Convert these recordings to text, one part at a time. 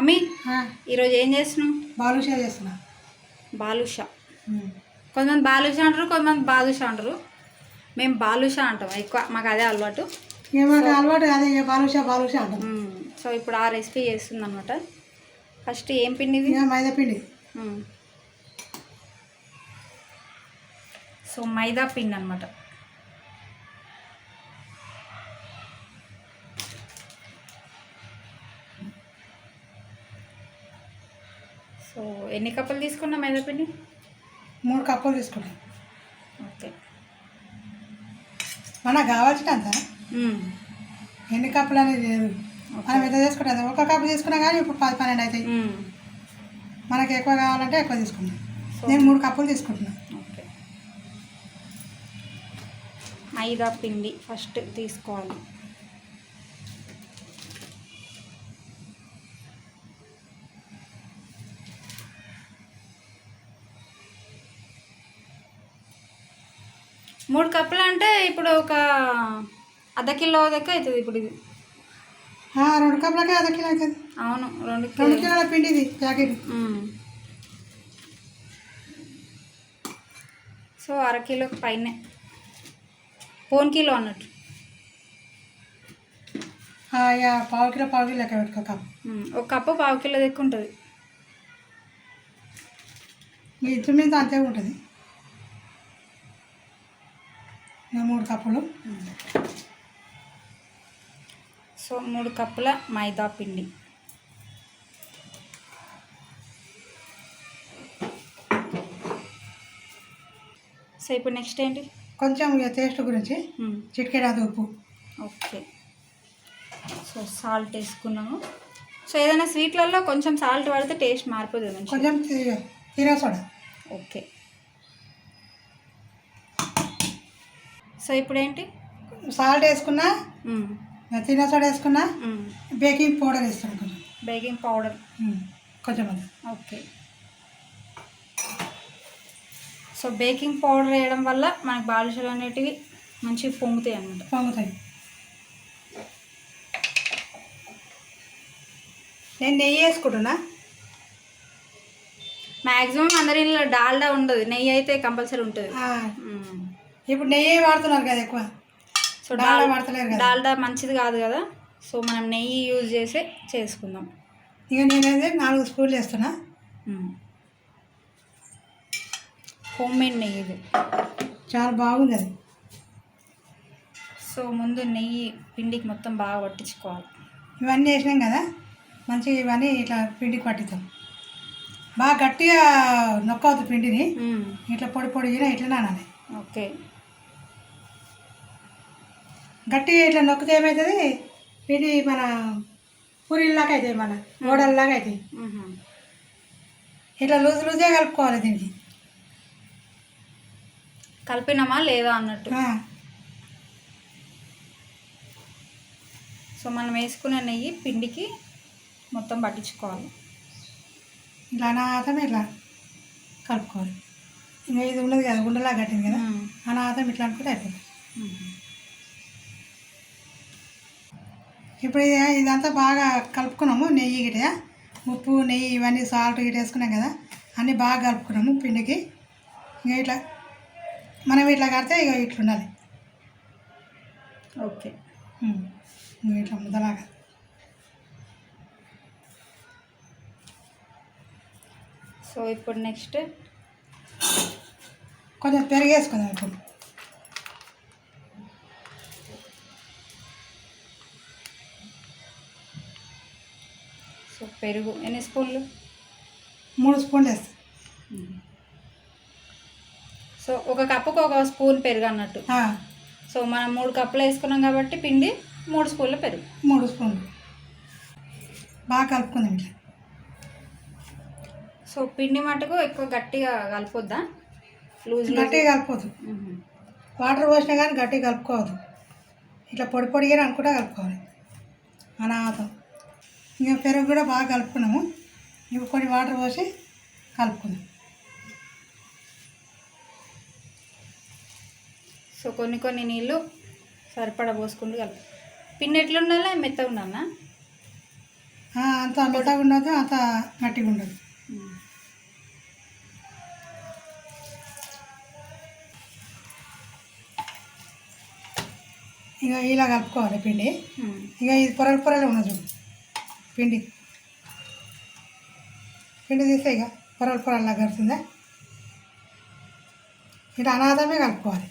Mummy ఈరోజు ఏం చేస్తున్నావు? బాలుషా చేస్తున్నా. బాలుషా. కొంతమంది బాలుషా అంటారు కొంతమంది బాదుషా అంటారు. మేము బాలుషా అంటాం ఎక్కువ మాకు అదే అలవాటు. అలవాటు అదే బాలుషా బాలుషా అంటాం. సో ఇప్పుడు ఆ రెసిపీ చేస్తుంది అనమాట ఫస్ట్ ఏం పిండి మైదా పిండి. సో మైదా పిండి అనమాట సో ఎన్ని కప్పులు తీసుకున్నా మైదా పిండి? మూడు కప్పులు తీసుకుంటాం ఓకే. మనకు కావాల్సినంత. ఎన్ని కప్పులు అనేది లేదు. మనం ఎంత తీసుకుంటాం ఒక కప్పు తీసుకున్నా కానీ ఇప్పుడు పది పన్నెండు అవుతాయి. మనకి ఎక్కువ కావాలంటే ఎక్కువ తీసుకుంటాం నేను మూడు కప్పులు తీసుకుంటున్నా. ఓకే. మైదా పిండి ఫస్ట్ తీసుకోవాలి. మూడు కప్పులు అంటే ఇప్పుడు ఒక అర్ధ కిలో దగ్గర అవుతుంది ఇప్పుడు ఇది. రెండు కప్పులకే అర్ధ కిలో అవుతుంది. అవును రెండు రెండు కిలో కిలోల పిండి ఇది ప్యాకెట్. సో అర కిలోకి పైనే. పోన్ కిలో అన్నట్టు. పావు కిలో పావు కిలో లెక్క పెట్టుకో కప్పు. ఒక కప్పు పావు కిలో దగ్గర ఉంటుంది. మీ ఇద్దరి మీద అంతే ఉంటుంది ఇక మూడు కప్పులు. సో మూడు కప్పుల మైదా పిండి. సో ఇప్పుడు నెక్స్ట్ ఏంటి? కొంచెం ఇక టేస్ట్ గురించి మ్మ్. చిటికెడు ఉప్పు. ఓకే. సో సాల్ట్ వేసుకున్నాము. సో ఏదైనా స్వీట్లలో కొంచెం సాల్ట్ పడితే టేస్ట్ మారిపోతుంది కొంచెం తి- తినే సోడా. ఓకే. సో ఇప్పుడు ఏంటి సాల్ట్ వేసుకున్నా. తినే సోడా వేసుకున్నా. బేకింగ్ పౌడర్ వేస్తాను కొంచెం. Baking powder. కొంచెం అది ఓకే. సో బేకింగ్ పౌడర్ వేయడం వల్ల మనకు బాలుషలు అనేటివి మంచిగా పొంగుతాయి అన్నమాట. పొంగుతాయి. నేను నెయ్యి వేసుకుంటున్నా. మ్యాక్సిమం అందరి డాల్డా ఉండదు. నెయ్యి అయితే కంపల్సరీ ఉంటుంది. ఇప్పుడు నెయ్యి వాడుతున్నారు కదా ఎక్కువ. సో డాల్డా డాల్ వాడతలేరు కదా. డాల్డా మంచిది కాదు కదా. సో మనం నెయ్యి యూజ్ చేసే చేసుకుందాం. ఇక నేనైతే నాలుగు స్పూన్లు వేస్తున్నా. హోమ్ మేడ్ నెయ్యి ఇది. చాలా బాగుంది అది. సో ముందు నెయ్యి పిండికి మొత్తం బాగా పట్టించుకోవాలి. ఇవన్నీ వేసినాం కదా. మంచిగా ఇవన్నీ ఇట్లా పిండికి పట్టిద్దాం. బాగా గట్టిగా నొక్కవద్దు పిండిని. ఇట్లా పొడి పొడిగా ఇట్లా నానాలి. ఓకే. గట్టిగా ఇట్లా నొక్కితే ఏమవుతుంది పిండి మన పూరీలాగా అవుతాయి మన గోడల్లాగా అవుతాయి. ఇట్లా లూజ్ లూజే కలుపుకోవాలి దీనికి. కలిపినామా లేదా అన్నట్టు? సో మనం వేసుకున్న నెయ్యి పిండికి మొత్తం పట్టించుకోవాలి. ఇట్లా అనాథం ఇట్లా కలుపుకోవాలి. ఇంకా ఇది ఉన్నది కదా ఉండలా కట్టింది కదా. అనాథం ఇట్లా అనుకుంటే అయిపోతుంది మ్మ్. ఇప్పుడు ఇది ఇదంతా బాగా కలుపుకున్నాము నెయ్యి గిట. ఉప్పు నెయ్యి ఇవన్నీ సాల్ట్ గిట వేసుకున్నాం కదా అన్నీ బాగా కలుపుకున్నాము పిండికి. ఇంకా ఇట్లా మనం ఇట్లా కడితే ఇక ఇట్లా ఉండాలి ఓకే ఇట్లా ముద్దలాగా. సో ఇప్పుడు నెక్స్ట్ కొంచెం పెరిగేసుకుందాం ఇప్పుడు. సో పెరుగు. ఎన్ని స్పూన్లు? మూడు స్పూన్లు వేస్తాం. సో ఒక కప్పుకు ఒక స్పూన్ పెరుగు అన్నట్టు. సో మనం మూడు కప్పులు వేసుకున్నాం కాబట్టి పిండి మూడు స్పూన్ల పెరుగు. మూడు స్పూన్లు. బాగా కలుపుకుందాం ఇట్లా. సో పిండి మటుకు ఎక్కువ గట్టిగా కలపొద్దా? లూజ్ గట్టిగా కలుపుకోవద్దు వాటర్ పోసినా కానీ గట్టిగా కలుపుకోవద్దు. ఇట్లా పొడి పొడిగా అనుకుంటా కలుపుకోవాలి. అనాథం. ఇంకా పెరుగు కూడా బాగా కలుపుకున్నాము. ఇప్పుడు కొన్ని వాటర్ పోసి కలుపుకుందాం. సో కొన్ని కొన్ని నీళ్ళు సరిపడా పోసుకుంటూ కలుపు. పిండి ఎట్లా ఉండాలి మెత్తగా ఉండాలా? అంత మెత్తగా ఉండదు అంత గట్టిగా ఉండదు. ఇక ఇలా కలుపుకోవాలి పిండి. ఇక ఇది పొరలు పొరలు ఉన్నది చూడు. పిండి. పిండి తీస్తే ఇక పొరలు పొరల్లా కలుతుందా ఇట్లా అనాథమే కలుపుకోవాలి.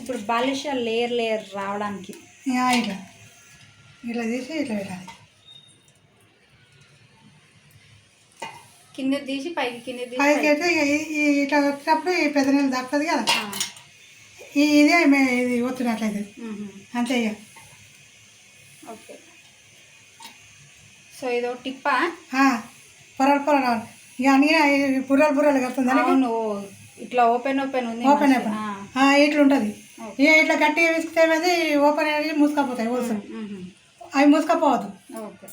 ఇప్పుడు బాలిష లేయర్ లేయర్ రావడానికి. ఇట్లా. ఇట్లా తీసి ఇట్లా పెట్టాలి. కింద తీసి పైకి కింద పైకి. అయితే ఇట్లా వచ్చినప్పుడు ఈ పెద్ద నీళ్ళు తప్పుతుంది కదా. ఈ ఇదే ఇది ఒత్తినట్లయితే మ్మ్. అంతే ఇక ఓకే సో ఇదో టిప్పా పొరలు పొరలు ఇక అన్నీ ఈ బుర్రలు బుర్రలు కడుతుందని అవును ఇట్లా ఓపెన్ ఓపెన్ ఉంది ఓపెన్. ఓపెన్. ఇట్లా ఉంటుంది. ఇక ఇట్లా గట్టిగా విసికితే ఏమైంది ఓపెన్ అనేది మూసుకపోతాయి ఓసం. అవి మూసుకపోవద్దు ఓకే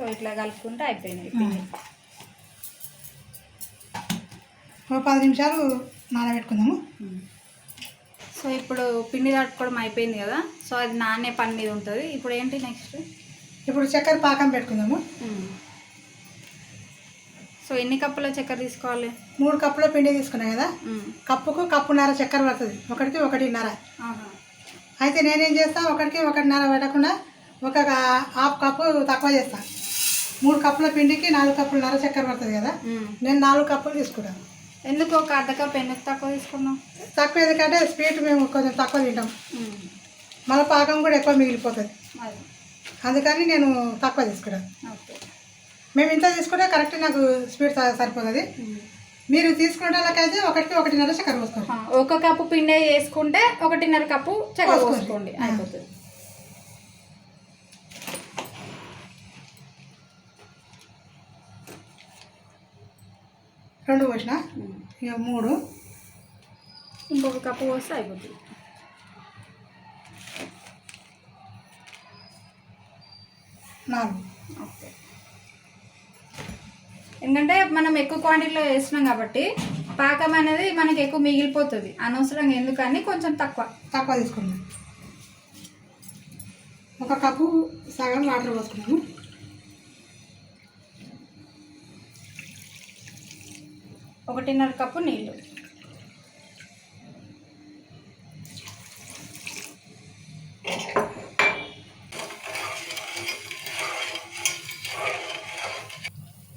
సో ఇట్లా కలుపుకుంటే అయిపోయింది పిండి. ఒక పది నిమిషాలు నానబెట్టుకుందాము. సో ఇప్పుడు పిండి తట్టుకోవడం అయిపోయింది కదా? సో అది నానే పని మీద ఉంటుంది. ఇప్పుడు ఏంటి నెక్స్ట్ ఇప్పుడు చక్కెర పాకం పెట్టుకుందాము. సో ఎన్ని కప్పుల చక్కెర తీసుకోవాలి? మూడు కప్పుల పిండి తీసుకున్నాం కదా. కప్పుకు కప్పున్నర చక్కెర పడుతుంది. ఒకటికి ఒకటిన్నర. అయితే నేనేం చేస్తా? ఒకటికి ఒకటిన్నర పెట్టకుండా ఒక హాఫ్ కప్పు తక్కువ చేస్తా. మూడు కప్పుల పిండికి నాలుగు కప్పులున్నర చక్కెర పడుతుంది కదా. నేను నాలుగు కప్పులు తీసుకుంటాను ఎందుకు ఒక అర్ధ కప్ ఎందుకు తక్కువ తీసుకున్నావు? తక్కువ ఎందుకంటే స్వీట్ మేము కొంచెం తక్కువ తింటాం. మళ్ళీ పాకం కూడా ఎక్కువ మిగిలిపోతుంది. అది అందుకని నేను తక్కువ తీసుకుంటాను ఓకే. మేము ఇంత తీసుకుంటే కరెక్ట్ నాకు స్వీట్ సరిపోతుంది. మీరు తీసుకునే వాళ్ళకైతే ఒకటికి ఒకటిన్నర చక్కెర పోసుకోండి. ఒక కప్పు పిండి వేసుకుంటే ఒకటిన్నర కప్పు చక్కెర పోసుకోండి. అయిపోతుంది. రెండు పోసిన. ఇక మూడు. ఇంకొక కప్పు పోస్తే అయిపోతుంది. నాలుగు. ఓకే. ఎందుకంటే మనం ఎక్కువ క్వాంటిటీలో వేస్తున్నాం కాబట్టి పాకం అనేది మనకి ఎక్కువ మిగిలిపోతుంది. అనవసరంగా ఎందుకని కొంచెం తక్కువ. తక్కువ తీసుకున్నాం. ఒక కప్పు సగం వాటర్ పోసుకున్నాము. ఒకటిన్నర కప్పు నీళ్ళు.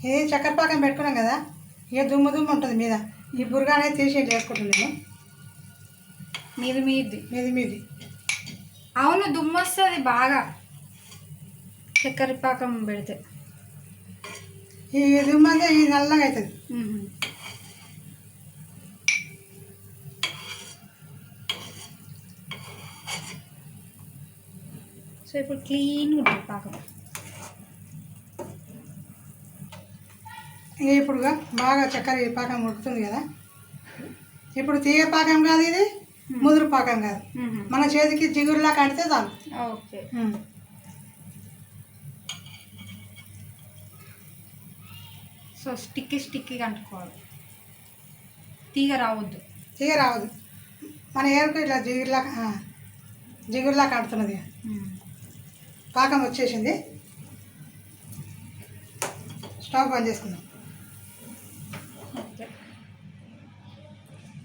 ఇది చక్కెర పాకం పెట్టుకున్నాం కదా ఇక దుమ్ము దుమ్ము ఉంటుంది మీద. ఈ బుర్గా అనేది తీసి వేసుకుంటున్నాము మీది మీది. మీది మీది. అవును దుమ్ము వస్తుంది బాగా. చక్కెర పాకం పెడితే. ఈ దుమ్ము అంతా ఈ నల్లగా అవుతుంది. సో ఇప్పుడు క్లీన్గా ఉంటుంది పాకం. ఇక ఇప్పుడుగా బాగా చక్కెర పాకం ఉడుకుతుంది కదా? ఇప్పుడు తీగ పాకం కాదు ఇది ముదురు పాకం కాదు. మన చేతికి జిగురులా కడితే చాలు. ఓకే. సో స్టిక్కి స్టిక్కి అంటుకోవాలి. తీగ రావద్దు. తీగ రావద్దు. మన ఏరుకు ఇట్లా జిగురులా జిగురులా కడుతున్నది. పాకం వచ్చేసింది. స్టవ్ బంద్ చేసుకుందాం.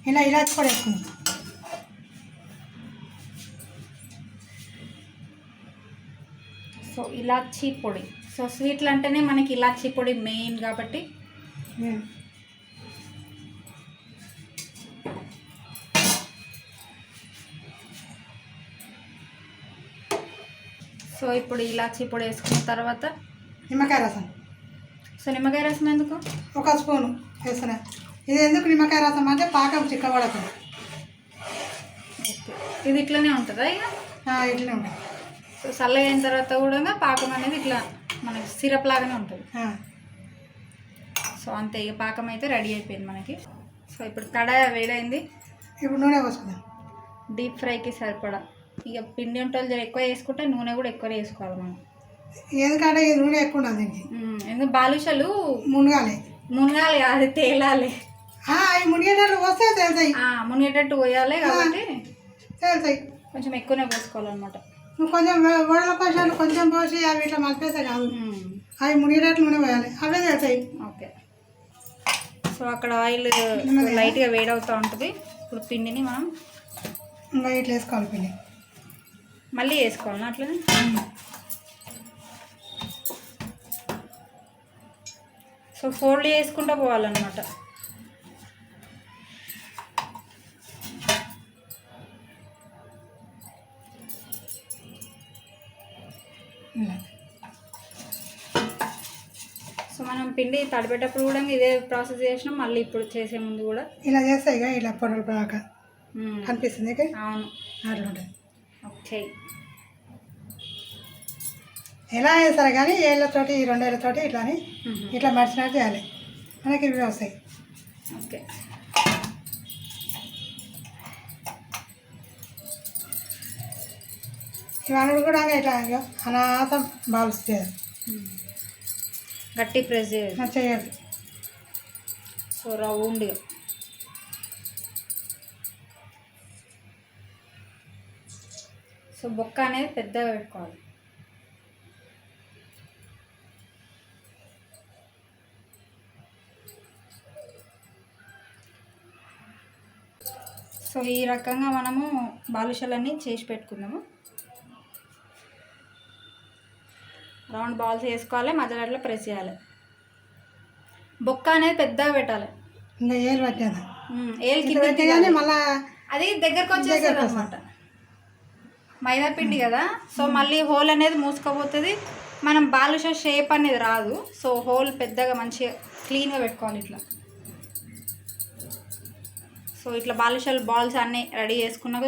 ఇలా ఇలాచి కూడా వేసుకుందాం. సో ఇలాచీ పొడి. సో స్వీట్లు అంటేనే మనకి ఇలాచీ పొడి మెయిన్ కాబట్టి సో ఇప్పుడు ఇలాచీ పొడి వేసుకున్న తర్వాత నిమ్మకాయ రసం. సో నిమ్మకాయ రసం ఎందుకు? ఒక స్పూను వేస్తున్నా. ఇది ఎందుకు నిమ్మకాయ రసం అంటే పాకం చిక్కబడతుంది. ఓకే. ఇది ఇట్లనే ఉంటుందా ఇక? ఇట్లనే ఉంటుంది. సో చల్లగా అయిన తర్వాత కూడా పాకం అనేది ఇట్లా మనకి సిరప్ లాగానే ఉంటుంది. సో అంతే ఇక పాకం అయితే రెడీ అయిపోయింది మనకి. సో ఇప్పుడు కడాయి వేడైంది ఇప్పుడు నూనె పోసుకుందాం. డీప్ ఫ్రైకి సరిపడా. ఇక పిండి వంటలు జర ఎక్కువ వేసుకుంటే నూనె కూడా ఎక్కువ వేసుకోవాలి మనం. ఎందుకంటే ఈ నూనె ఎక్కువ ఉండదు దీనికి. ఎందుకు బాలుషలు మునగాలి. మునగాలి కాదు తేలాలి. అవి మునిగేటట్లు వస్తే తేలుతాయి. ఆ, మునిగేటట్టు పోయాలి కాబట్టి తేలుతాయి. కొంచెం ఎక్కువనే పోసుకోవాలన్నమాట. నువ్వు కొంచెం వడల కోసాలు కొంచెం పోసి అవి ఇట్లా మలిపేస్తే కాదు అవి మునిగేటట్లు నూనె పోయాలి. అవే తేలుతాయి. ఓకే. సో అక్కడ ఆయిల్ లైట్గా వేడవుతూ ఉంటుంది. ఇప్పుడు పిండిని మనం ఇంకా ఇట్లా వేసుకోవాలి పిండి. మళ్ళీ వేసుకోవాలి అట్లనే? సో ఫోల్డ్ చేసుకుంటూ పోవాలన్నమాట. సో మనం పిండి తడిపేటప్పుడు కూడా ఇదే ప్రాసెస్ చేసినాం మళ్ళీ ఇప్పుడు చేసే ముందు కూడా. ఇలా చేస్తే ఇక ఇలా పొడలు బాగా ఇక అవును. అట్లా ఉంటుంది ఓకే. ఎలా చేస్తారు కానీ ఏళ్ళతోటి ఈ రెండేళ్ళతోటి ఇట్లా అని. ఇట్లా మడిచినట్టు చేయాలి. మనకి ఇవి వస్తాయి. ఓకే. ఇవన్నీ కూడా ఇట్లా అనాథం బాల్స్ చేయాలి. మ్మ్. గట్టి ప్రెస్ చేయాలి. సో రౌండ్గా సో బొక్క అనేది పెద్దగా పెట్టుకోవాలి. సో ఈ రకంగా మనము బాలుషలన్నీ చేసి పెట్టుకుందాము. రౌండ్ బాల్స్ వేసుకోవాలి మధ్యలో అట్లా ప్రెస్ చేయాలి. బొక్క అనేది పెద్దగా పెట్టాలి. ఇంకా ఏలు కింద మళ్ళా అది దగ్గరకు దగ్గరకు అనమాట మైదా పిండి కదా. సో మళ్ళీ హోల్ అనేది మూసుకపోతుంది మనం బాలుష షేప్ అనేది రాదు. సో హోల్ పెద్దగా మంచిగా క్లీన్గా పెట్టుకోవాలి ఇట్లా. సో ఇట్లా బాలుషాలు బాల్స్ అన్నీ రెడీ చేసుకున్నాక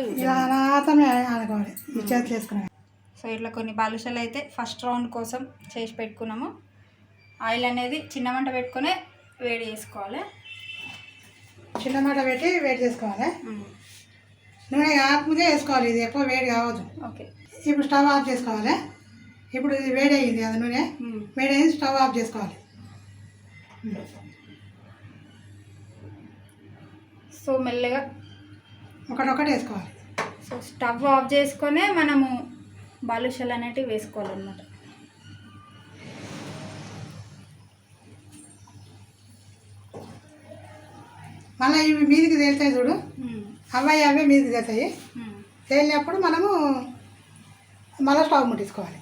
సో ఇట్లా కొన్ని బాలుషాలు అయితే ఫస్ట్ రౌండ్ కోసం చేసి పెట్టుకున్నాము. ఆయిల్ అనేది చిన్న మంట పెట్టుకొని వేడి చేసుకోవాలి. చిన్న మాట పెట్టి వేడి చేసుకోవాలి. నూనె కాకముందే వేసుకోవాలి ఇది ఎక్కువ వేడి కావద్దు. ఓకే. ఇప్పుడు స్టవ్ ఆఫ్ చేసుకోవాలి. ఇప్పుడు ఇది వేడి అయ్యింది కదా నూనె? వేడి అయింది స్టవ్ ఆఫ్ చేసుకోవాలి. సో మెల్లగా ఒకటొకటి వేసుకోవాలి. సో స్టవ్ ఆఫ్ చేసుకొనే మనము బాలుషాలు అనేటివి వేసుకోవాలన్నమాట. మళ్ళీ ఇవి మీదికి తేలుతాయి చూడు. అవ్వాయి అవే మీదికి తేలుతాయి ఉమ్, తేలినప్పుడు మనము మళ్ళీ స్టవ్ ముట్టించుకోవాలి.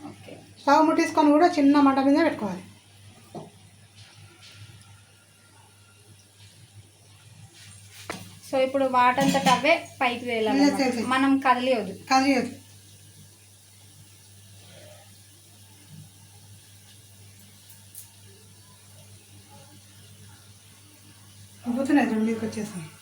ఓకే. స్టవ్ ముట్టించుకొని కూడా చిన్న మంట మీద పెట్టుకోవాలి. సో ఇప్పుడు వాటంతట అవే పైకి వేయాలి. మనం కదిలియొద్దు. కదిలేదు ఉబ్బుతున్నాయి చూడు మీదకి వచ్చేసాయి ఉమ్.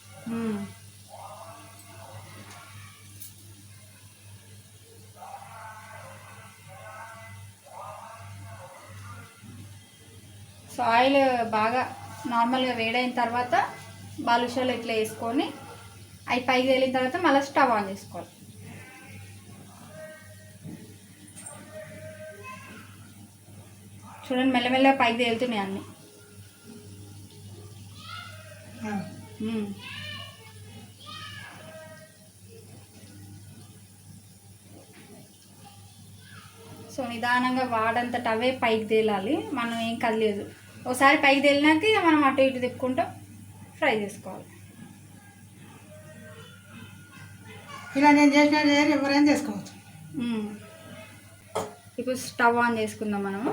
సో ఆయిల్ బాగా నార్మల్గా వేడైన తర్వాత బాలుషాలు ఇట్లా వేసుకొని అవి పైకి తేలిన తర్వాత మళ్ళీ స్టవ్ ఆన్ చేసుకోవాలి. చూడండి మెల్లమెల్లగా పైకి తేలుతున్నాయి అన్నీ ఆ. మ్మ్. సో నిదానంగా వాడంతట అవే పైకి తేలాలి. మనం ఏం కదలేదు ఒకసారి పైకి తేలినాక మనం అటు ఇటు తిప్పుకుంటూ ఫ్రై చేసుకోవాలి. ఇలా నేను చేసిన ఎవరైనా చేసుకోవచ్చు. ఇప్పుడు స్టవ్ ఆన్ చేసుకుందాం మనము.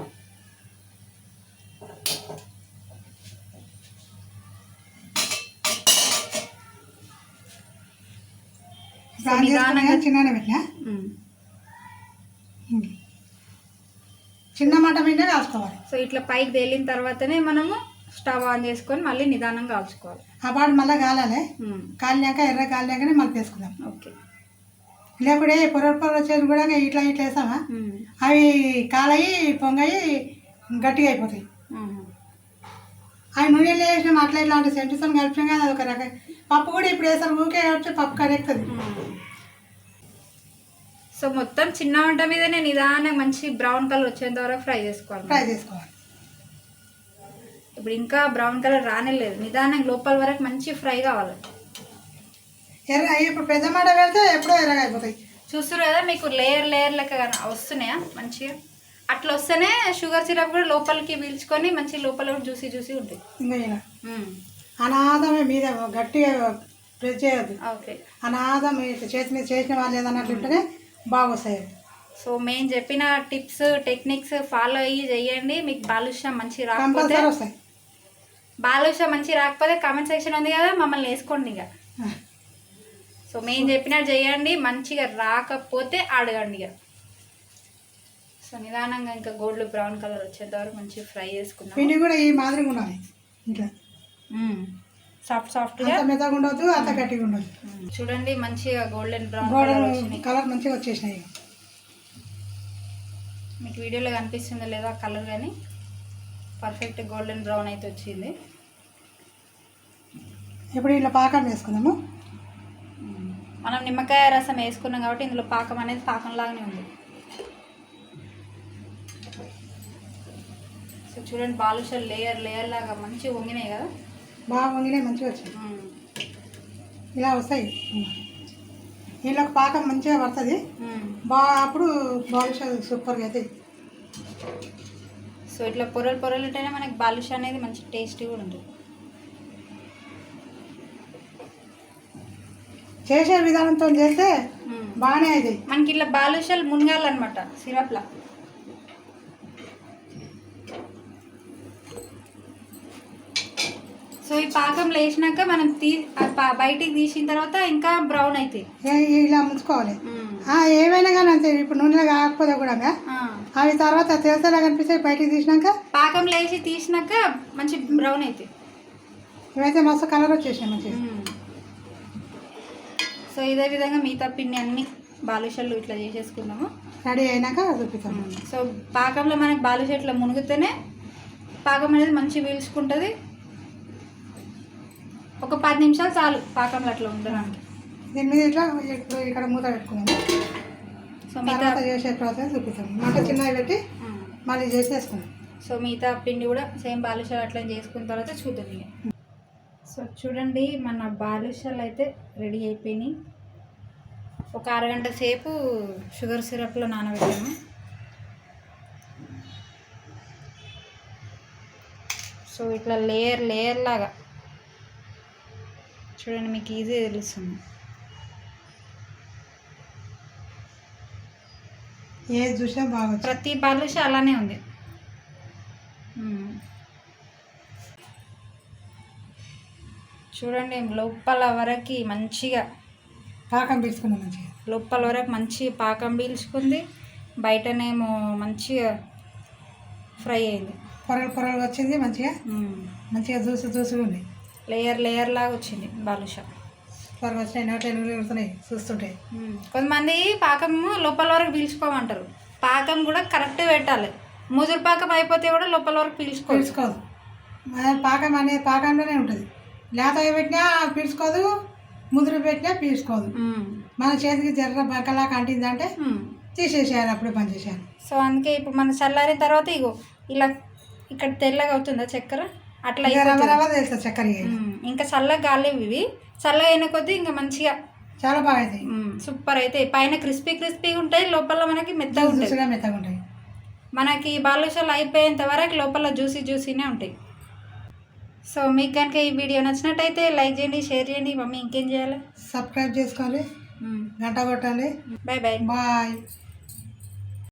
చేసుకున్నా చిన్ననే పెట్టినా. చిన్న మంట మీద కాల్చుకోవాలి. సో ఇట్లా పైకి తేలిన తర్వాతనే మనము స్టవ్ ఆన్ చేసుకొని మళ్ళీ నిదానంగా కాల్చుకోవాలి. ఆ పాటు మళ్ళీ కాలాలి. కాలినాక ఎర్ర కాలినాకనే మళ్ళీ వేసుకుందాం. ఓకే. లేకుంటే పొర పొర వచ్చేది కూడా ఇట్లా ఇట్లా వేసామా. అవి కాలయి పొంగయి గట్టిగా అయిపోతాయి. అవి నూనెలో వేసినాం అట్లా ఇట్లాంటి సెంటర్స్ కలిపినాం కదా అదొక రకం. పప్పు కూడా ఇప్పుడు వేసారు ఊకే వచ్చి పప్పు కరెక్తుంది సో మొత్తం చిన్న వంట మీదనే నిదానంగా మంచి బ్రౌన్ కలర్ వచ్చేంత వరకు ఫ్రై చేసుకోవాలి. ఫ్రై చేసుకోవాలి. ఇప్పుడు ఇంకా బ్రౌన్ కలర్ రానేలేదు. నిదానంగా లోపల వరకు మంచి ఫ్రై కావాలి. ఎర్ర ఇప్పుడు పెద్ద మాట పెడితే ఎప్పుడో ఎర్రగా అయిపోతాయి. చూస్తారు కదా మీకు లేయర్ లేయర్ లెక్క కన- వస్తున్నాయా? మంచిగా. అట్లా వస్తేనే షుగర్ సిరప్ కూడా లోపలికి పీల్చుకొని మంచి లోపల జ్యూసీ జ్యూసీ ఉంటాయి. ఇంకా ఇలా. మ్మ్. అనాథమే మీద గట్టిగా ప్రెస్ చేయొద్దు. ఓకే. అనాథం చేతి మీద చేసిన వాళ్ళు ఏదన్నట్లు ఉంటేనే బాగా వస్తాయి అవి. సో మేము చెప్పిన టిప్స్ టెక్నిక్స్ ఫాలో అయ్యి చేయండి. మీకు బాలుషా మంచి రాకపోతే కంపల్సరీ వస్తాయి. బాలుషా మంచి రాకపోతే కామెంట్ సెక్షన్ ఉంది కదా మమ్మల్ని వేసుకోండి ఇక. సో మేము చెప్పినట్టు చేయండి మంచిగా రాకపోతే అడగండి ఇక. సో నిదానంగా ఇంకా గోల్డ్ బ్రౌన్ కలర్ వచ్చేంత వరకు మంచిగా ఫ్రై చేసుకుందాం పిండి కూడా ఈ మాదిరిగా ఉండాలి ఇట్లా. సాఫ్ట్ సాఫ్ట్గా. అంత మెత్తగా ఉండొద్దు అంత గట్టిగా ఉండొద్దు. చూడండి మంచిగా గోల్డెన్ బ్రౌన్ కలర్ మంచిగా వచ్చేసినాయి. మీకు వీడియోలో కనిపిస్తుందో లేదా కలర్ కానీ పర్ఫెక్ట్ గోల్డెన్ బ్రౌన్ అయితే వచ్చింది. ఇప్పుడు ఇట్లా పాకం వేసుకుందాము. మనం నిమ్మకాయ రసం వేసుకున్నాం కాబట్టి ఇందులో పాకం అనేది పాకం లాగానే ఉంది. సో చూడండి బాలుషాలు లేయర్ లేయర్ లాగా మంచిగా వంగినాయి కదా. బాగా వంగినాయి మంచిగా వచ్చాయి ఇలా వస్తాయి. దీంట్లో పాకం మంచిగా పడుతుంది. బాగా అప్పుడు బాలిష్ సూపర్గా అవుతాయి సో ఇట్లా పొరలు పొరలు ఉంటేనే మనకి బాలుష అనేది మంచి టేస్టీ కూడా ఉంటుంది. చేసే విధానంతో చేస్తే బాగానే అవుతాయి మనకి ఇట్లా బాలుషాలు మునగాలన్నమాట సిరప్లా. సో ఈ పాకంలో వేసినాక మనం తీ బయటికి తీసిన తర్వాత ఇంకా బ్రౌన్ అవుతాయి ఇలా ముంచుకోవాలి. ఆ, ఏవైనా కానీ అంతే ఇప్పుడు నూనెలో కాకపోతే కూడా. అవి తర్వాత తెరతలా కనిపిస్తాయి బయటికి తీసినాక? పాకంలో వేసి తీసినాక మంచి బ్రౌన్ అవుతాయి ఇవైతే మస్తు కలర్ వచ్చేసాయి మంచిగా. సో ఇదే విధంగా మిగతా పిండి అన్ని బాలుషాలు ఇట్లా చేసేసుకున్నాము రెడీ అయినాక చూపిస్తాము సో పాకంలో మనకి బాలుష ఇట్లా మునిగితేనే పాకం అనేది మంచి పీల్చుకుంటుంది. ఒక పది నిమిషాలు చాలు పాకంలో అట్లా ఉండడానికి. దీని మీద ఇట్లా ఇక్కడ మూత పెట్టుకున్నాము సో మిగతా చేసే ప్రాసెస్ చూపిస్తాము మంట చిన్నవి పెట్టి. మళ్ళీ చేసేసుకున్నాం సో మిగతా పిండి కూడా సేమ్ బాలుషాలు అట్లా చేసుకున్న తర్వాత చూద్దాం ఇక. సో చూడండి మన బాలుషాలు అయితే రెడీ అయిపోయినాయి. ఒక అరగంట సేపు షుగర్ సిరప్లో నానబెట్టాము సో ఇట్లా లేయర్ లేయర్ లాగా చూడండి మీకు ఈజీ తెలుస్తుంది. ఏది చూసినా బాగా ప్రతి బాలుష అలానే ఉంది. చూడండి లోపల వరకు మంచిగా పాకం పీల్చుకున్నాం మంచిగా. లోపల వరకు మంచి పాకం పీల్చుకుంది. బయటనేమో మంచిగా ఫ్రై అయింది. పొరలు పొరలు వచ్చింది మంచిగా. మంచిగా చూసి చూసి ఉంది. లేయర్ లేయర్ లాగా వచ్చింది బాలుష. వచ్చినాయి మ్మ్. కొంతమంది పాకము లోపల వరకు పీల్చుకోమంటారు. పాకం కూడా కరెక్ట్ పెట్టాలి. ముదురు పాకం అయిపోతే కూడా లోపల వరకు పీల్చుకోవచ్చు పీల్చుకోదు. పాకం అనేది పాకంలోనే ఉంటుంది. లేత పెట్టినా పీల్చుకోదు ముదురు పెట్టినా పీల్చుకోదు. మన చేతికి జర్ర అంటిందంటే మ్మ్. తీసేసేయాలి అప్పుడే పని చేసేయాలి సో అందుకే ఇప్పుడు మన చల్లారిన తర్వాత ఇగో ఇలా ఇక్కడ తెల్లగా అవుతుందా చక్కెర? అట్లా చక్కెర ఇక. చల్లగా కాలేవు ఇవి. చల్లగా అయిన కొద్దీ ఇంకా మంచిగా చాలా బాగా అవుతాయి సూపర్ అయితే పైన క్రిస్పీ క్రిస్పీగా ఉంటాయి లోపల మనకి మెత్తగా ఉంటాయి. మెత్తగా ఉంటాయి. మనకి బాలుషాలు అయిపోయేంత వరకు లోపల జ్యూసీ జ్యూసీనే ఉంటాయి. సో మీకు కనుక ఈ వీడియో నచ్చినట్టయితే లైక్ చేయండి షేర్ చేయండి. మమ్మీ ఇంకేం చేయాలి? సబ్స్క్రైబ్ చేసుకోవాలి. గంట కొట్టాలి. Bye bye bye.